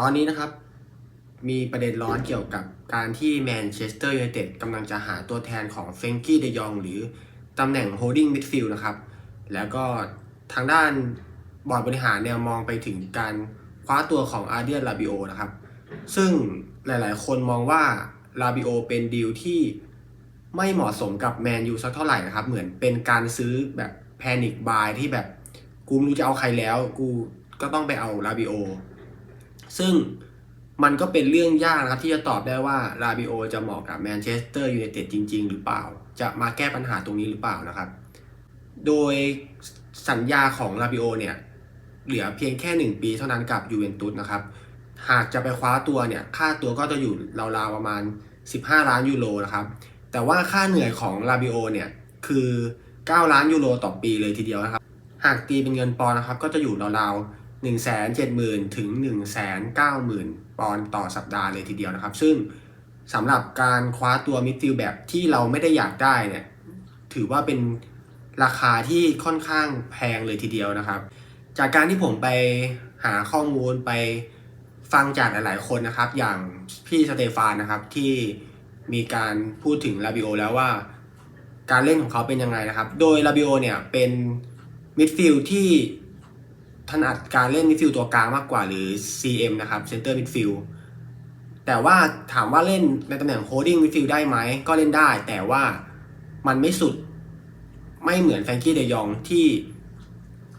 ตอนนี้นะครับ มีประเด็นร้อนเกี่ยวกับการที่แมนเชสเตอร์ยูไนเต็ดกำลังจะหาตัวแทนของเฟงกี้เดยองหรือตำแหน่งโฮดดิ้งมิดฟิลด์นะครับ แล้วก็ทางด้านบอร์ดบริหารเนี่ยมองไปถึงการคว้าตัวของอาร์เดียนลาบิโอนะครับ ซึ่งหลายๆ คนมองว่าลาบิโอเป็นดีลที่ไม่เหมาะสมกับแมนยูสักเท่าไหร่นะครับ เหมือนเป็นการซื้อแบบแพนิคบายที่แบบกูไม่รู้จะเอาใครแล้ว กูก็ต้องไปเอาลาบิโอ ซึ่งมันก็เป็นเรื่องยากนะครับที่จะตอบได้ว่าลาบิโอจะเหมาะกับแมนเชสเตอร์ยูไนเต็ดจริง ๆ หรือเปล่า จะมาแก้ปัญหาตรงนี้หรือเปล่านะครับ โดยสัญญาของลาบิโอเนี่ย เหลือเพียงแค่ 1 ปีเท่านั้นกับยูเวนตุสนะครับ หากจะไปคว้าตัวเนี่ย ค่าตัวก็จะอยู่ราวๆประมาณ 15 ล้านยูโรนะครับ แต่ว่าค่าเหนื่อยของลาบิโอเนี่ยคือ 9 ล้านยูโรต่อปีเลยทีเดียวนะครับ หากตีเป็นเงินปอนนะครับ ก็จะอยู่ราวๆ 1 7 0 0 0 ถึง 1 9 0 0 0 0 ปอนด์ต่อสัปดาห์เลยทีเดียวนะครับ ซึ่งสำหรับการคว้าตัวมิดฟิลด์แบบที่เราไม่ได้อยากได้เนี่ยถือว่าเป็นราคาที่ค่อนข้างแพงเลยทีเดียวนะครับ จากการที่ผมไปหาข้อมูลไปฟังจากหลายๆคนนะครับ อย่างพี่สเตฟานนะครับที่มีการพูดถึงลาบิโอแล้วว่า การเล่นของเขาเป็นยังไงนะครับ โดยลาบิโอเนี่ยเป็นมิดฟิลด์ที่ ถนัดการเล่นมิดฟิลด์ตัวกลางมากกว่าหรือ CM นะครับเซนเตอร์มิดฟิลแต่ว่าถามว่าเล่นในตำแหน่งโฮดดิ้งมิดฟิลด์ได้ไหม ก็เล่นได้ แต่ว่ามันไม่สุดไม่เหมือนแฟรงกี้เดยองที่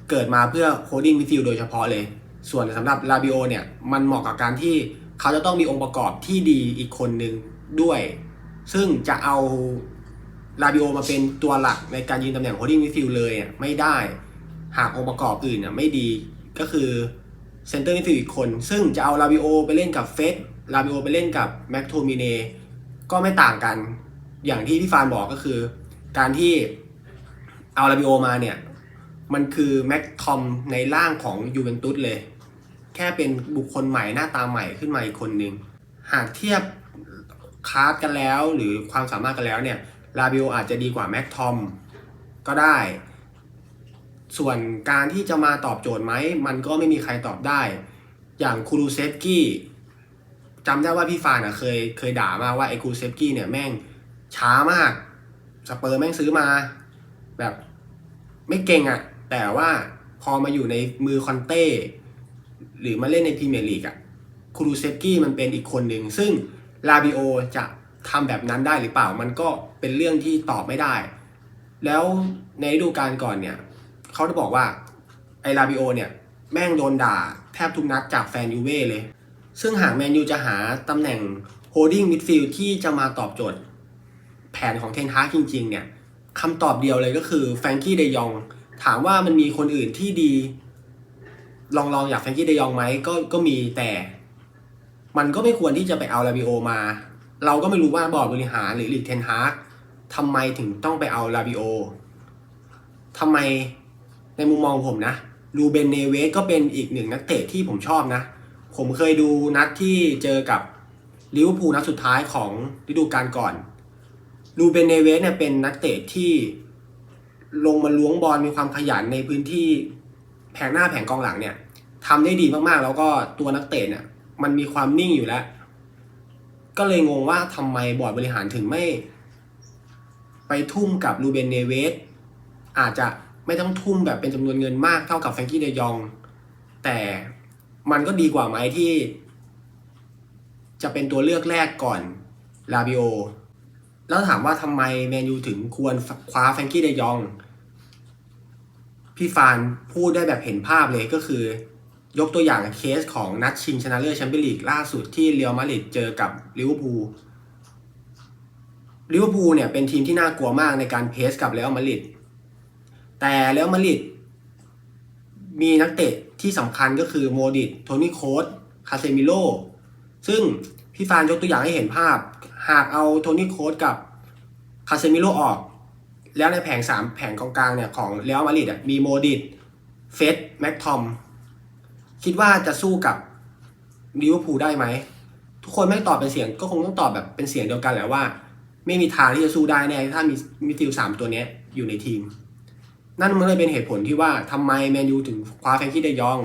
เกิดมาเพื่อโฮดดิ้งมิดฟิลด์โดยเฉพาะเลย ส่วนสำหรับลาบิโอเนี่ย มันเหมาะกับการที่เขาจะต้องมีองค์ประกอบที่ดีอีกคนหนึ่งด้วย ซึ่งจะเอาลาบิโอมาเป็นตัวหลักในการยืนตำแหน่งโฮดดิ้งมิดฟิลด์เลยอะไม่ได้ หากองค์ประกอบอื่นอะไม่ดีก็คือเซนเตอร์มิดฟิลด์อีกคน ซึ่งจะเอาลาบิโอไปเล่นกับเฟสลาบิโอไปเล่นกับแม็กโทมิเนก็ไม่ต่างกันอย่างที่พี่ฟานบอกก็คือ การที่เอาลาบิโอมาเนี่ย มันคือแม็กทอมในร่างของยูเวนตุสเลย แค่เป็นบุคคลใหม่หน้าตาใหม่ขึ้นมาอีกคนหนึ่งหากเทียบคลาสกันแล้วหรือความสามารถกันแล้วเนี่ยลาบิโออาจจะดีกว่าแม็กทอมก็ได้ ส่วนการที่จะมาตอบโจทย์ไหม มันก็ไม่มีใครตอบได้ อย่างคูรูเซฟกี้จำได้ว่าพี่ฟานอะเคยเคยด่ามาว่าไอ้คูรูเซฟกี้เนี่ยแม่งช้ามาก สเปอร์แม่งซื้อมา แบบไม่เก่งอะ่ะ แต่ว่าพอมาอยู่ในมือคอนเต้หรือมาเล่นในพรีเมียร์ลีกอะคูรูเซฟกี้มันเป็นอีกคนหนึ่ง ซึ่งลาบิโอจะทำแบบนั้นได้หรือเปล่า มันก็เป็นเรื่องที่ตอบไม่ได้ แล้วในฤดูกาลก่อนเนี่ย เขาได้บอกว่าไอลาบิโอเนี่ยแม่งโดนด่าแทบทุกนัดจากแฟนยูเว่เลย ซึ่งหากแมนยูจะหาตำแหน่งโฮดดิ้งมิดฟิลด์ที่จะมาตอบโจทย์แผนของเทนฮากจริง ๆ เนี่ยคำตอบเดียวเลยก็คือแฟรงกี้เดยอง ถามว่ามันมีคนอื่นที่ดี ลองลองอยากแฟรงกี้เดยองไหมก็ก็มีแต่มันก็ไม่ควรที่จะไปเอาลาบิโอมา เราก็ไม่รู้ว่าบอร์ดบริหารหรือลีกเทนฮากทำไมถึงต้องไปเอาลาบิโอทำไม ในมุมมองผมนะลูเบนเนเวสก็เป็นอีกหนึ่งนักเตะที่ผมชอบนะ ผมเคยดูนัดที่เจอกับลิเวอร์พูลนัดสุดท้ายของฤดูกาลก่อนลูเบนเนเวสเนี่ยเป็นนักเตะที่ลงมาล้วงบอลมีความขยันในพื้นที่แผงหน้าแผงกองหลังเนี่ยทำได้ดีมากๆ แล้วก็ตัวนักเตะเนี่ยมันมีความนิ่งอยู่แล้ว ก็เลยงงว่าทำไมบอร์ดบริหารถึงไม่ ไปทุ่มกับลูเบนเนเวสอาจจะ ไม่ต้องทุ่มแบบเป็นจำนวนเงินมากเท่ากับแฟรงกี้เดยอง แต่มันก็ดีกว่าไหมที่ จะเป็นตัวเลือกแรกก่อนลาบิโอ แล้วถามว่าทำไมแมนยูถึงควรคว้าแฟรงกี้เดยอง พี่ฟานพูดได้แบบเห็นภาพเลยก็คือยกตัวอย่างเคสของนัดชิงชนะเลิศแชมเปี้ยนลีกล่าสุดที่เรียวมาดริดเจอกับลิเวอร์พูลลิเวอร์พูลเนี่ยเป็นทีมที่น่ากลัวมากในการเพสกับเรอัลมาดริด แต่เรอัลมาดริดมีนักเตะที่สำคัญก็คือโมดิตโทนี่โคสคาเซมิโลซึ่งพี่ฟานยกตัวอย่างให้เห็นภาพ หากเอาโทนี่โคสกับคาเซมิโลออก แล้วในแผงสามแผงกองกลางเนี่ยของเรอัลมาดริดมีโมดิตเฟสแม็กทอมคิดว่าจะสู้กับลิเวอร์พูลได้ไหม ทุกคนไม่ตอบเป็นเสียงก็คงต้องตอบแบบเป็นเสียงเดียวกันแหละว่า ไม่มีทางที่จะสู้ได้แน่ถ้ามีมิดฟิลด์สามตัวนี้อยู่ในทีม นั่นมันเลยเป็นเหตุผลที่ว่าทำไมแมนยูถึงคว้าแฟรงกี้เดยอง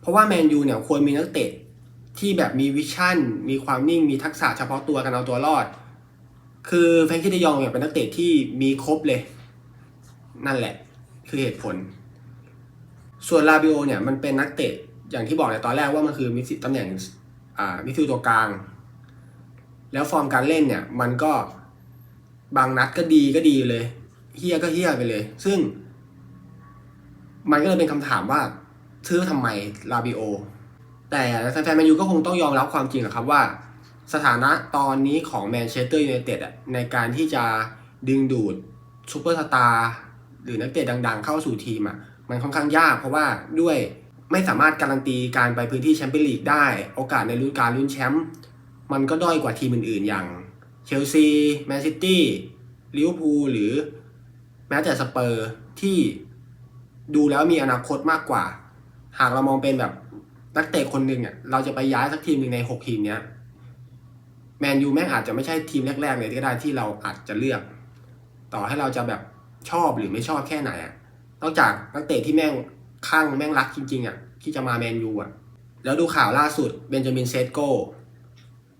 เพราะว่าแมนยูเนี่ยควรมีนักเตะที่แบบมีวิชั่น มีความนิ่ง มีทักษะเฉพาะตัวกันเอาตัวรอด คือแฟรงกี้เดยองเนี่ยเป็นนักเตะที่มีครบเลย นั่นแหละ คือเหตุผล ส่วนลาบิโอเนี่ยมันเป็นนักเตะอย่างที่บอกในตอนแรกว่ามันคือมิดฟิตำแหน่งอ่ามิดฟิลตัวกลาง แล้วฟอร์มการเล่นเนี่ยมันก็บางนัดก็ดีก็ดีเลยเฮี้ยก็เฮี้ยไปเลย ซึ่ง มันก็เลยเป็นคำถามว่าซื้อทำไมลาบิโอ แต่แฟนๆแมนยูก็คงต้องยอมรับความจริงแหละครับว่า สถานะตอนนี้ของแมนเชสเตอร์ยูไนเต็ดในการที่จะดึงดูดซูเปอร์สตาร์หรือนักเตะดังๆ เข้าสู่ทีมอะมันค่อนข้างยากเพราะว่าด้วยไม่สามารถการันตีการไปพื้นที่แชมเปี้ยนลีกได้ โอกาสในรุ่นการลุ้นแชมป์มันก็ด้อยกว่าทีมอื่นๆ อย่างเชลซีแมนซิตี้ลิเวอร์พูลหรือแม้แต่สเปอร์ที่ ดูแล้วมีอนาคตมากกว่า หากเรามองเป็นแบบนักเตะคนหนึ่งอะเราจะไปย้ายสักทีมหนึ่งในหกทีมเนี้ยแมนยูแม่งอาจจะไม่ใช่ทีมแรก ๆ เลยก็ได้ที่เราอาจจะเลือก ต่อให้เราจะแบบชอบหรือไม่ชอบแค่ไหนอะนอกจากนักเตะที่แม่งข้างแม่งรักจริงๆอะที่จะมาแมนยูอะแล้วดูข่าวล่าสุดเบนจามินเซตโก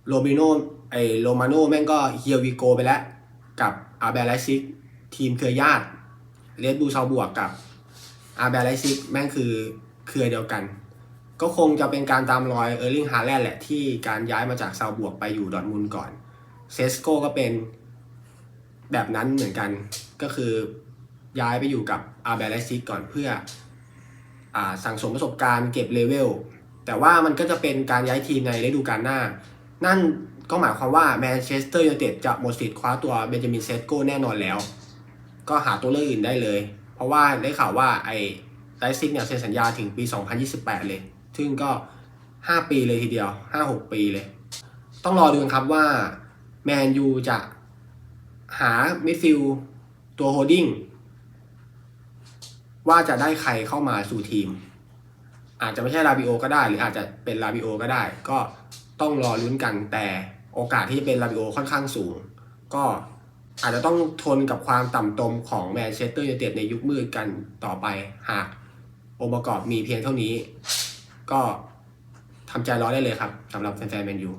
โรบิโนไอโรมาโนแม่งก็เฮียวิโกไปแล้ว กับอาร์เบลไลซิกทีมเครือญาติเลดบูซาบวกกับ อาร์เบลไลซิกแม่งคือเครือเดียวกัน ก็คงจะเป็นการตามรอยเออร์ลิงฮาแลนด์แหละที่การย้ายมาจากซาบวกไปอยู่ดอทมุนด์ก่อนเซสโกก็เป็นแบบนั้นเหมือนกันก็คือย้ายไปอยู่กับอาร์เบลไลซิกก่อนเพื่ออสั่งสมประสบการณ์เก็บเลเวลแต่ว่ามันก็จะเป็นการย้ายทีมในฤดูกาลหน้า นั่นก็หมายความว่าแมนเชสเตอร์ยูไนเต็ดจะหมดสิทธิ์คว้าตัวเบนจามินเซสโกแน่นอนแล้ว ก็หาตัวเลือกอื่นได้เลย ราะว่าได้ข่าวว่าไอ้ไลซิกเนี่ยเซ็นสัญญาถึงปี 2028 เลย ซึ่งก็ 5 ปีเลยทีเดียว 5-6 ปีเลย ต้องรอดูครับว่าแมนยูจะหามิดฟิลตัวโฮดดิ้งว่าจะได้ใครเข้ามาสู่ทีม อาจจะไม่ใช่ลาบิโอก็ได้ หรืออาจจะเป็นลาบิโอก็ได้ ก็ต้องรอลุ้นกันแต่โอกาสที่จะเป็นลาบิโอค่อนข้างสูง ก็ อาจจะต้องทนกับความต่ำตมของแมนเชสเตอร์ยูไนเต็ดในยุคมืดกันต่อไปหากองค์ประกอบมีเพียงเท่านี้ ก็ทำใจรอได้เลยครับสำหรับแฟนๆแมนยู